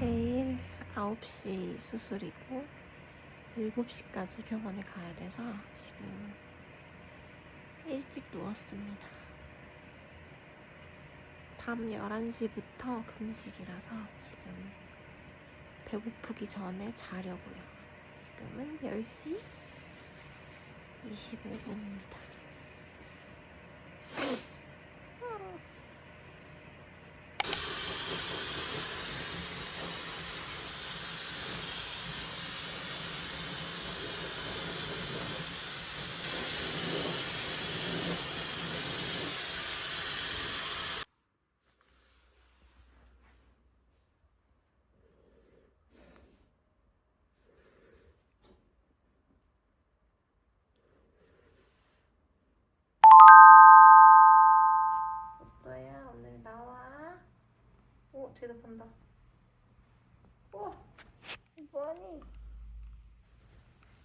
내일 9시 수술이고 7시까지 병원에 가야 돼서 지금 일찍 누웠습니다. 밤 11시부터 금식이라서 지금 배고프기 전에 자려고요. 지금은 10시 25분입니다. 대답한다. 오 뭐하니?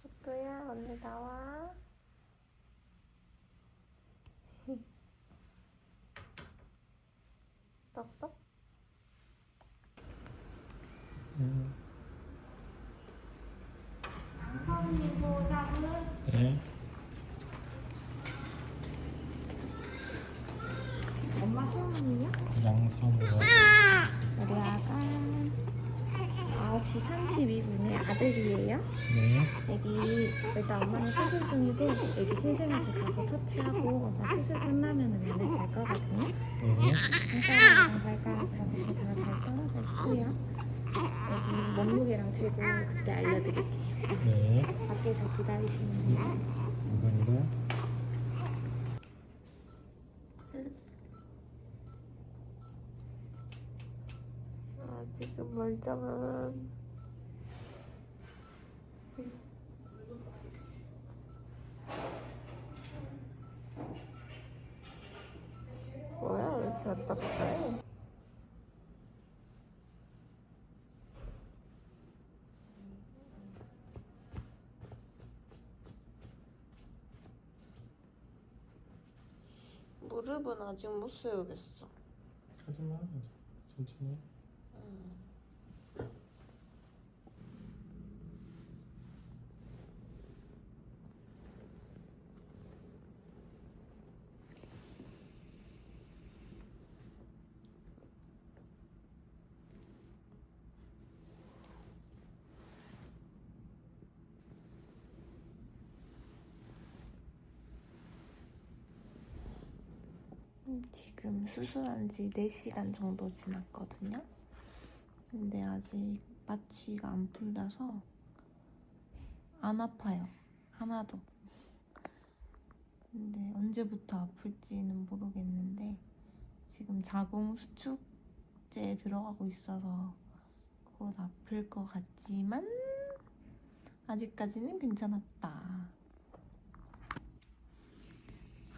오빠야 오늘 나와. 떡떡. 양성님 포장은 네. 엄마 성함이요? 양성으로 우리 아가 9시 32분에 아들이에요. 네. 애기 일단 엄마는 수술 중이고 애기 신생아실 가서 처치하고 엄마 수술 끝나면 은 면회 갈 거거든요. 네. 손가락이랑 발가락 다섯 개 다 잘 떨어져 있고요. 애기 몸무게랑 재고 그때 알려드릴게요. 네. 밖에서 기다리시면 돼요. 감사합니다. 아 지금 멀쩡한 뭐야 왜 이렇게 왔다 갔다 해? 무릎은 아직 못 세우겠어. 하지마. 천천히. 지금 수술한 지 4시간 정도 지났거든요. 근데 아직 마취가 안 풀려서 안 아파요. 하나도. 근데 언제부터 아플지는 모르겠는데 지금 자궁 수축제에 들어가고 있어서 곧 아플 것 같지만 아직까지는 괜찮았다.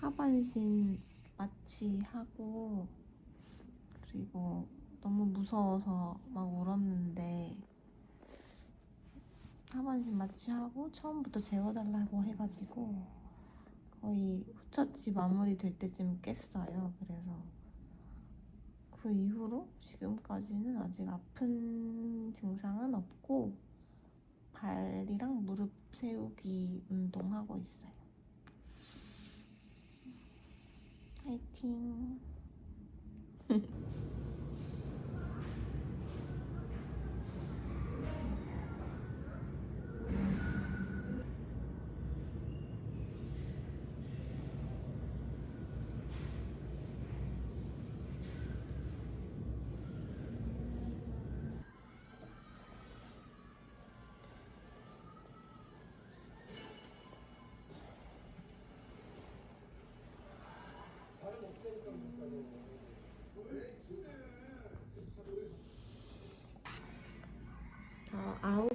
하반신 마취하고 그리고 너무 무서워서 막 울었는데 하반신 마취하고 처음부터 재워달라고 해가지고 거의 후처치 마무리 될 때쯤 깼어요. 그래서 그 이후로 지금까지는 아직 아픈 증상은 없고 발이랑 무릎 세우기 운동하고 있어요. 화이팅.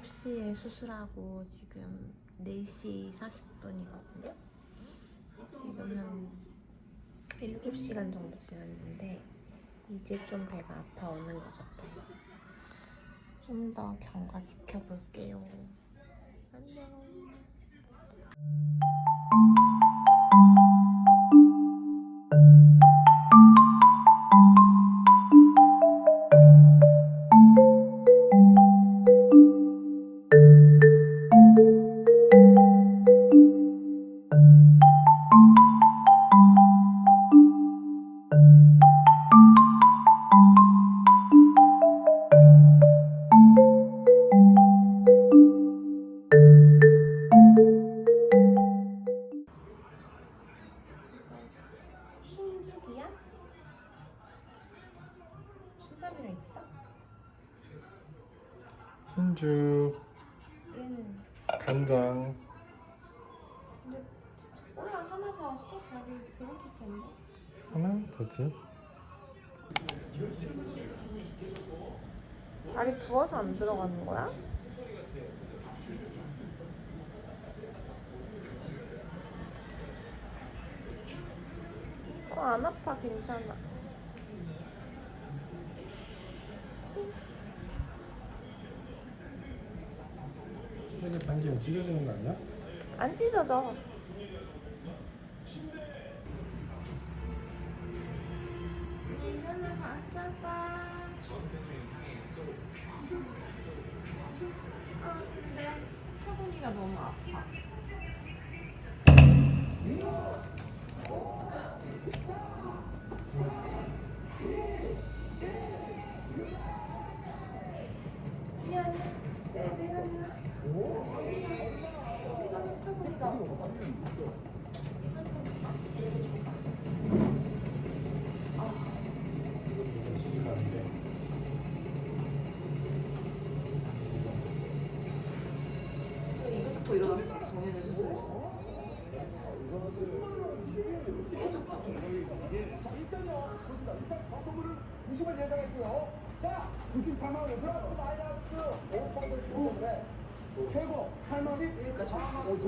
9시에 수술하고 지금 4시 40분이거든요. 지금 한 7시간 정도 지났는데 이제 좀 배가 아파오는 것 같아요. 좀 더 경과시켜 볼게요. 안녕. 더지. 알이 부어서 안 들어가는 거야? 어, 안 아파, 괜찮아. 세개 당기면 찢어지는 거 아니야? 안 찢어져. 일어나서 앉아봐. 아, 근데 스타보기가 너무 아파. 미안해. 네, 내가 내가. 내가 스타보기가 아파. 자, 94만 원 플러스 마이너스 5% 때문에 최고 8만 11까지 5천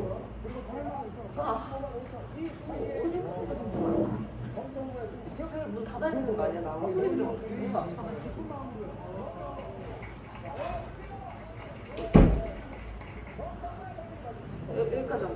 원 그리고 8만 5천 원, 15만 5천 원. 이 오, 수익이 생각보다 괜찮아. 정성호의 지금 지금 문 닫아야 되는 거 아니야? 나 아마 소리 들으면 어떻게 문 닫아? 여, 여기까지 왔어.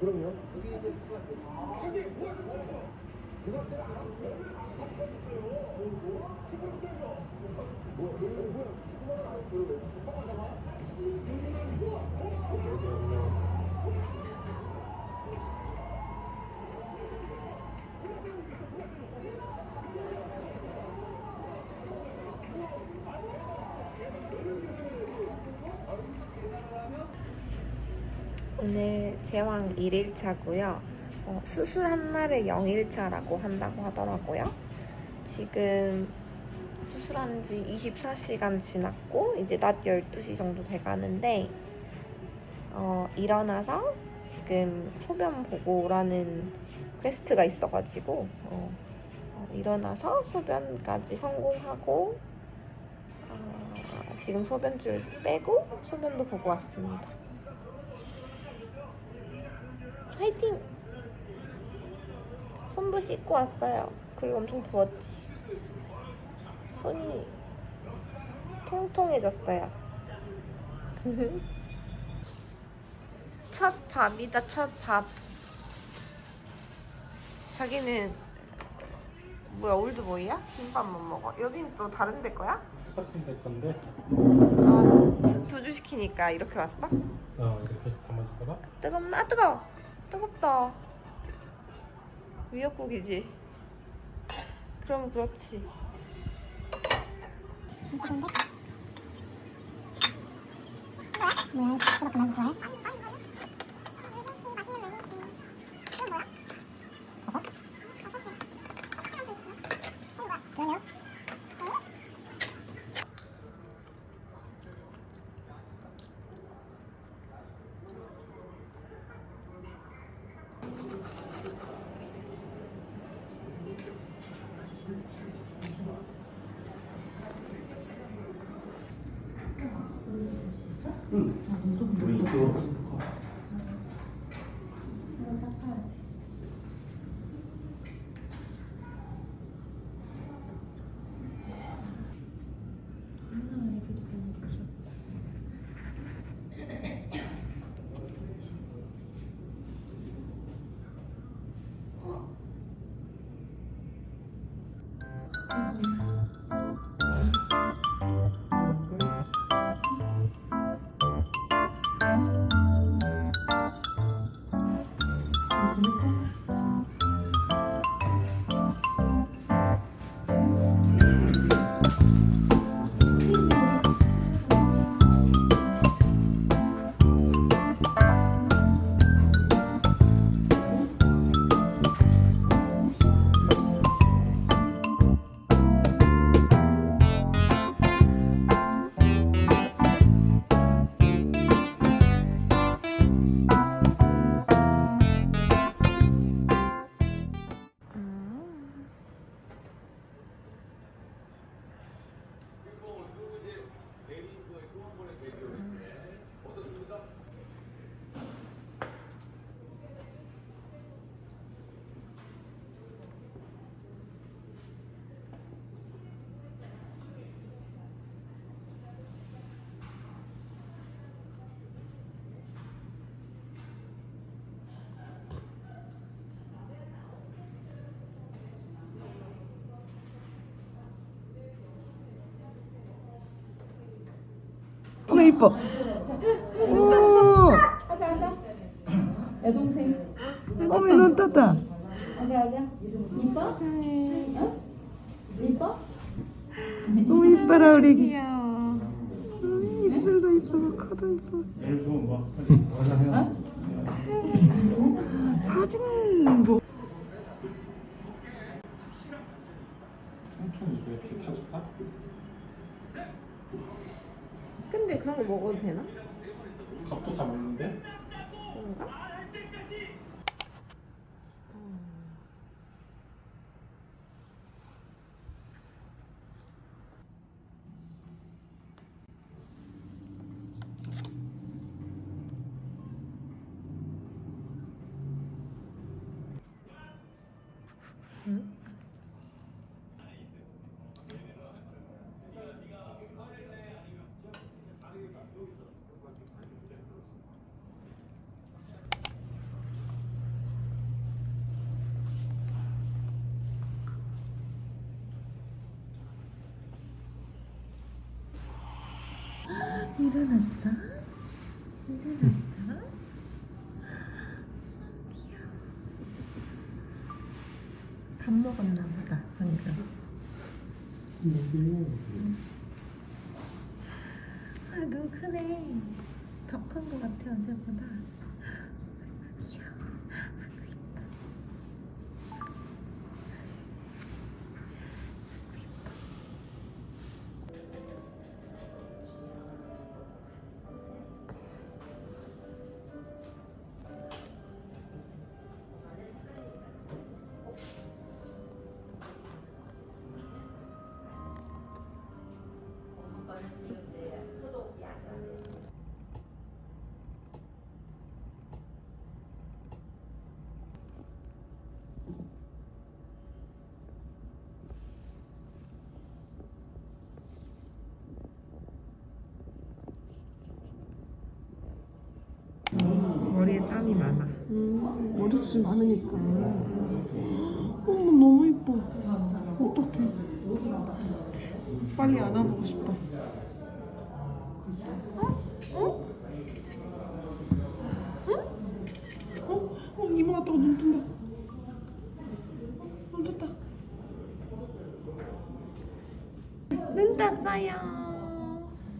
그럼요. 어떻게 이제 수가 돼요? 근데 뭐 그걸 때안 하죠. 뭐, 뭐, 뭐야? 79만 원안 그러 오늘 제왕 1일차고요. 어, 수술 한 날에 0일차라고 한다고 하더라고요. 지금 수술한 지 24시간 지났고 이제 낮 12시 정도 돼 가는데 어, 일어나서 지금 소변 보고 오라는 퀘스트가 있어가지고 어, 어, 일어나서 소변까지 성공하고 어, 지금 소변줄 빼고 소변도 보고 왔습니다. 화이팅! 손도 씻고 왔어요. 그리고 엄청 부었지. 손이 통통해졌어요. 첫 밥이다, 첫 밥. 자기는 뭐야, 올드보이야? 김밥만 먹어. 여긴 또 다른 데 거야? 똑같은 데 건데. 아, 두, 두줄 시키니까 이렇게 왔어? 어 이렇게 담아줄까봐? 뜨겁나? 아, 뜨거워. 뜨겁다. 미역국이지. 그럼 그렇지. 왜 그렇게 많이 좋아해? 어머 이뻐. 오. 여동생. 어머 눈 떴다. 이뻐? 어? 이뻐? 너무 이뻐라 우리 애기. 귀여워. 우리 입술도 이쁘고 코도 이쁘고. 사진 뭐. 통통 이렇게 타줄까? 근데 그런 거 먹어도 되나? 밥도 다 먹는데? 그런가? 일어났다. 일어났다. 밥 먹었나 보다 방금. 아, 눈 크네. 더 큰 것 같아 어제보다. 땀이 많아. 음, 머리숱이 많으니까. 어머, 너무 이뻐. 어떡해. 빨리 안아보고 싶다. 어? 어? 응? 어? 어, 이모 왔다고 눈 뜬다. 눈 떴다. 눈 떴어요.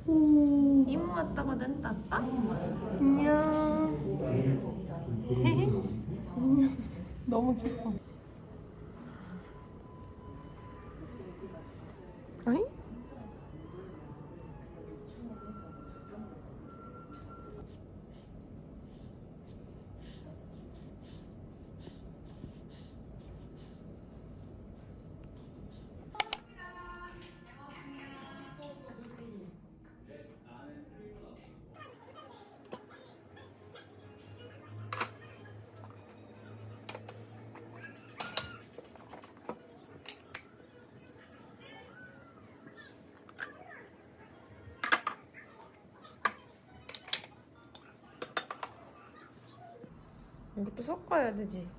오. 이모 왔다고 눈 떴어? 안녕. 너무 기뻐. 아이? 이것도 섞어야 되지. 응.